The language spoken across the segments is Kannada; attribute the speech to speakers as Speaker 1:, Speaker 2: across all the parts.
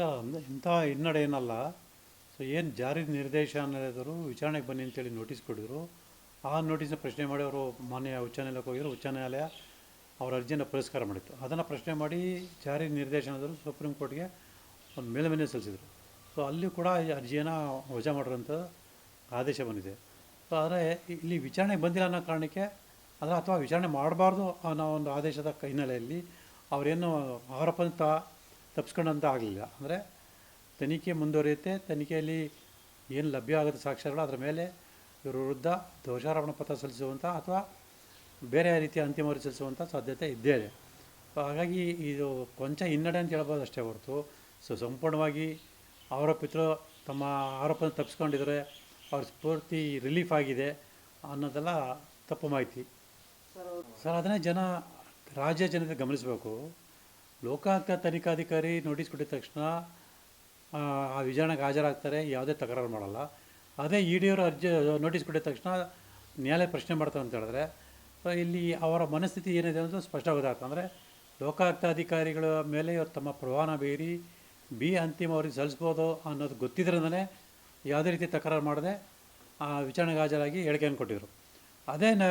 Speaker 1: ಅಂದರೆ ಇಂಥ ಹಿನ್ನಡೆ ಏನಲ್ಲ. ಸೊ, ಏನು ಜಾರಿ ನಿರ್ದೇಶನಾಲಯದವರು ವಿಚಾರಣೆಗೆ ಬನ್ನಿ ಅಂತೇಳಿ ನೋಟಿಸ್ ಕೊಟ್ಟಿದ್ರು ಆ ನೋಟಿಸ್ನ ಪ್ರಶ್ನೆ ಮಾಡಿ ಅವರು ಮಾನ್ಯ ಉಚ್ಚ ನ್ಯಾಯಾಲಯಕ್ಕೆ ಹೋಗಿದ್ರು. ಉಚ್ಚ ನ್ಯಾಯಾಲಯ ಅವರ ಅರ್ಜಿಯನ್ನು ಪುರಸ್ಕಾರ ಮಾಡಿತ್ತು. ಅದನ್ನು ಪ್ರಶ್ನೆ ಮಾಡಿ ಜಾರಿ ನಿರ್ದೇಶನದವರು ಸುಪ್ರೀಂ ಕೋರ್ಟ್ಗೆ ಒಂದು ಮೇಲ್ಮನೆ ಸಲ್ಲಿಸಿದರು. ಸೊ, ಅಲ್ಲಿ ಕೂಡ ಈ ಅರ್ಜಿಯನ್ನು ವಜಾ ಮಾಡಿರೋಂಥ ಆದೇಶ ಬಂದಿದೆ. ಸೊ, ಆದರೆ ಇಲ್ಲಿ ವಿಚಾರಣೆಗೆ ಬಂದಿಲ್ಲ ಅನ್ನೋ ಕಾರಣಕ್ಕೆ ಅದರ ಅಥವಾ ವಿಚಾರಣೆ ಮಾಡಬಾರ್ದು ಅನ್ನೋ ಒಂದು ಆದೇಶದ ಹಿನ್ನೆಲೆಯಲ್ಲಿ ಅವರೇನು ಆರೋಪನ ತ ತಪ್ಪಿಸ್ಕೊಂಡಂತ ಆಗಲಿಲ್ಲ ಅಂದರೆ ತನಿಖೆ ಮುಂದುವರಿಯುತ್ತೆ ತನಿಖೆಯಲ್ಲಿ ಏನು ಲಭ್ಯ ಆಗುತ್ತೆ ಸಾಕ್ಷ್ಯಗಳು ಅದರ ಮೇಲೆ ಇವರ ವಿರುದ್ಧ ದೋಷಾರೋಪಣ ಪತ್ರ ಸಲ್ಲಿಸುವಂಥ ಅಥವಾ ಬೇರೆ ರೀತಿಯ ಅಂತಿಮ ಸಲ್ಲಿಸುವಂಥ ಸಾಧ್ಯತೆ ಇದ್ದೇ ಇದೆ. ಹಾಗಾಗಿ ಇದು ಕೊಂಚ ಹಿನ್ನಡೆ ಅಂತ ಹೇಳ್ಬೋದು ಅಷ್ಟೇ ಹೊರತು. ಸೊ ಸಂಪೂರ್ಣವಾಗಿ ಆರೋಪಿತರು ತಮ್ಮ ಆರೋಪನ ತಪ್ಪಿಸ್ಕೊಂಡಿದ್ದಾರೆ ಅವ್ರ ಸ್ಫೂರ್ತಿ ರಿಲೀಫ್ ಆಗಿದೆ ಅನ್ನೋದೆಲ್ಲ ತಪ್ಪು ಮಾಹಿತಿ. ಸರ್ ಅದನ್ನೇ ಜನ ರಾಜ್ಯ ಜನತೆ ಗಮನಿಸಬೇಕು. ಲೋಕಾಯುಕ್ತ ತನಿಖಾಧಿಕಾರಿ ನೋಟಿಸ್ ಕೊಟ್ಟಿದ ತಕ್ಷಣ ಆ, ವಿಚಾರಣೆಗೆ ಹಾಜರಾಗ್ತಾರೆ ಯಾವುದೇ ತಕರಾರು ಮಾಡಲ್ಲ. ಅದೇ ಇ ಡಿ ಅವರು ಅರ್ಜಿ ನೋಟಿಸ್ ಕೊಟ್ಟಿದ ತಕ್ಷಣ ನ್ಯಾಯಾಲಯ ಪ್ರಶ್ನೆ ಮಾಡ್ತಾರೆ ಅಂತ ಹೇಳಿದ್ರೆ ಇಲ್ಲಿ ಅವರ ಮನಸ್ಥಿತಿ ಏನಿದೆ ಅಂತ ಸ್ಪಷ್ಟ ಗೊತ್ತಾಗ್ತದೆ ಅಂದರೆ ಲೋಕಾಯುಕ್ತ ಅಧಿಕಾರಿಗಳ ಮೇಲೆ ಇವರು ತಮ್ಮ ಪ್ರವಾಹ ಬೀರಿ ಬಿ ಅಂತಿಮ ಅವ್ರಿಗೆ ಸಲ್ಲಿಸ್ಬೋದು ಅನ್ನೋದು ಗೊತ್ತಿದ್ರಿಂದನೇ ಯಾವುದೇ ರೀತಿ ತಕರಾರು ಮಾಡದೆ ಆ ವಿಚಾರಣೆಗೆ ಹಾಜರಾಗಿ ಹೇಳಿಕೆಯನ್ನು ಕೊಟ್ಟಿದ್ರು. ಅದೇ ನ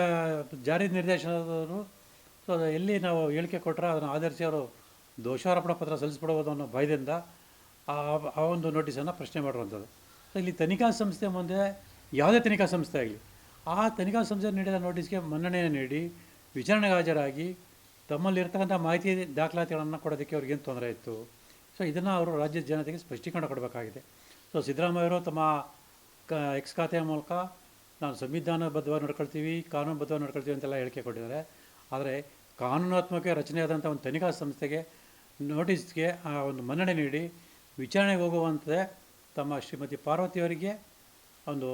Speaker 1: ಜಾರಿ ನಿರ್ದೇಶನದವರು ಸೊ ಎಲ್ಲಿ ನಾವು ಹೇಳಿಕೆ ಕೊಟ್ಟರೆ ಅದನ್ನು ಆಧರಿಸಿ ಅವರು ದೋಷಾರೋಪಣಾ ಪತ್ರ ಸಲ್ಲಿಸ್ಬಿಡ್ಬೋದು ಅನ್ನೋ ಭಯದಿಂದ ಆ ಆ ಒಂದು ನೋಟಿಸನ್ನು ಪ್ರಶ್ನೆ ಮಾಡಿರುವಂಥದ್ದು. ಸೊ ಇಲ್ಲಿ ತನಿಖಾ ಸಂಸ್ಥೆ ಮುಂದೆ ಯಾವುದೇ ತನಿಖಾ ಸಂಸ್ಥೆ ಆಗಲಿ, ಆ ತನಿಖಾ ಸಂಸ್ಥೆ ನೀಡಿದ ನೋಟಿಸ್ಗೆ ಮನ್ನಣೆ ನೀಡಿ ವಿಚಾರಣೆಗೆ ಹಾಜರಾಗಿ ತಮ್ಮಲ್ಲಿರ್ತಕ್ಕಂಥ ಮಾಹಿತಿ ದಾಖಲಾತಿಗಳನ್ನು ಕೊಡೋದಕ್ಕೆ ಅವ್ರಿಗೇನು ತೊಂದರೆ ಇತ್ತು? ಸೊ ಇದನ್ನು ಅವರು ರಾಜ್ಯದ ಜನತೆಗೆ ಸ್ಪಷ್ಟೀಕರಣ ಕೊಡಬೇಕಾಗಿದೆ. ಸೊ ಸಿದ್ದರಾಮಯ್ಯವರು ತಮ್ಮ ಕ ಎಕ್ಸ್ ಖಾತೆಯ ಮೂಲಕ ನಾವು ಸಂವಿಧಾನಬದ್ಧವಾಗಿ ನಡ್ಕೊಳ್ತೀವಿ, ಕಾನೂನುಬದ್ಧವಾಗಿ ನೋಡ್ಕೊಳ್ತೀವಿ ಅಂತೆಲ್ಲ ಹೇಳಿಕೆ ಕೊಟ್ಟಿದ್ದಾರೆ. ಆದರೆ ಕಾನೂನಾತ್ಮಕ ರಚನೆಯಾದಂಥ ಒಂದು ತನಿಖಾ ಸಂಸ್ಥೆಗೆ ನೋಟಿಸ್ಗೆ ಆ ಒಂದು ಮನ್ನಣೆ ನೀಡಿ ವಿಚಾರಣೆಗೆ ಹೋಗುವಂತೆ ತಮ್ಮ ಶ್ರೀಮತಿ ಪಾರ್ವತಿಯವರಿಗೆ ಒಂದು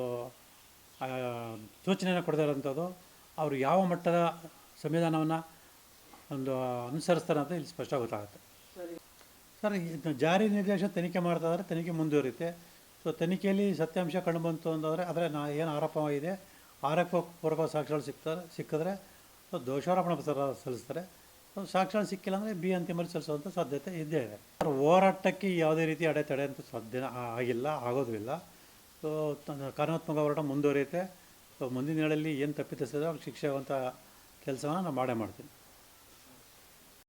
Speaker 1: ಸೂಚನೆಯನ್ನು ಕೊಡ್ತಾರಂಥದ್ದು ಅವರು ಯಾವ ಮಟ್ಟದ ಸಂವಿಧಾನವನ್ನು ಒಂದು ಅನುಸರಿಸ್ತಾರೆ ಅಂತ ಇಲ್ಲಿ ಸ್ಪಷ್ಟ ಗೊತ್ತಾಗುತ್ತೆ. ಸರ್. ಇದು ಜಾರಿ ನಿರ್ದೇಶ ತನಿಖೆ ಮಾಡ್ತಾ ಇದ್ದಾರೆ ತನಿಖೆ ಮುಂದುವರಿಯುತ್ತೆ. ಸೊ ತನಿಖೆಯಲ್ಲಿ ಸತ್ಯಾಂಶ ಕಂಡುಬಂತು ಅಂತಂದರೆ ಆದರೆ ನಾ ಏನು ಆರೋಪವಾಗಿದೆ ಆರೋಪ ಪೂರ್ವಕ ಸಾಕ್ಷಿಗಳು ಸಿಗ್ತಾರೆ ಸಿಕ್ಕಿದ್ರೆ ದೋಷಾರೋಪಣ ಪತ್ರ ಸಲ್ಲಿಸ್ತಾರೆ. ಸೊ ಸಾಕ್ಷ್ಯಗಳು ಸಿಕ್ಕಿಲ್ಲ ಅಂದರೆ ಬಿ ಅಂತಿಮಲ್ಲಿ ಸಲ್ಲಿಸುವಂಥ ಸಾಧ್ಯತೆ ಇದ್ದೇ ಇದೆ ಹೋರಾಟಕ್ಕೆ ಯಾವುದೇ ರೀತಿ ಅಡೆತಡೆ ಅಂತ ಸಾಧ್ಯ ಆಗಿಲ್ಲ ಆಗೋದು ಇಲ್ಲ ಸೊ ಕಾನೂನಾತ್ಮಕ ಹೋರಾಟ ಮುಂದುವರಿಯುತ್ತೆ. ಸೊ ಮುಂದಿನ ದಿನಗಳಲ್ಲಿ ಏನು ತಪ್ಪಿತಸ್ಥದ ಅವ್ರಿಗೆ ಶಿಕ್ಷೆ ಆಗುವಂಥ ಕೆಲಸವನ್ನು ನಾನು ಮಾಡೇ ಮಾಡ್ತೀನಿ.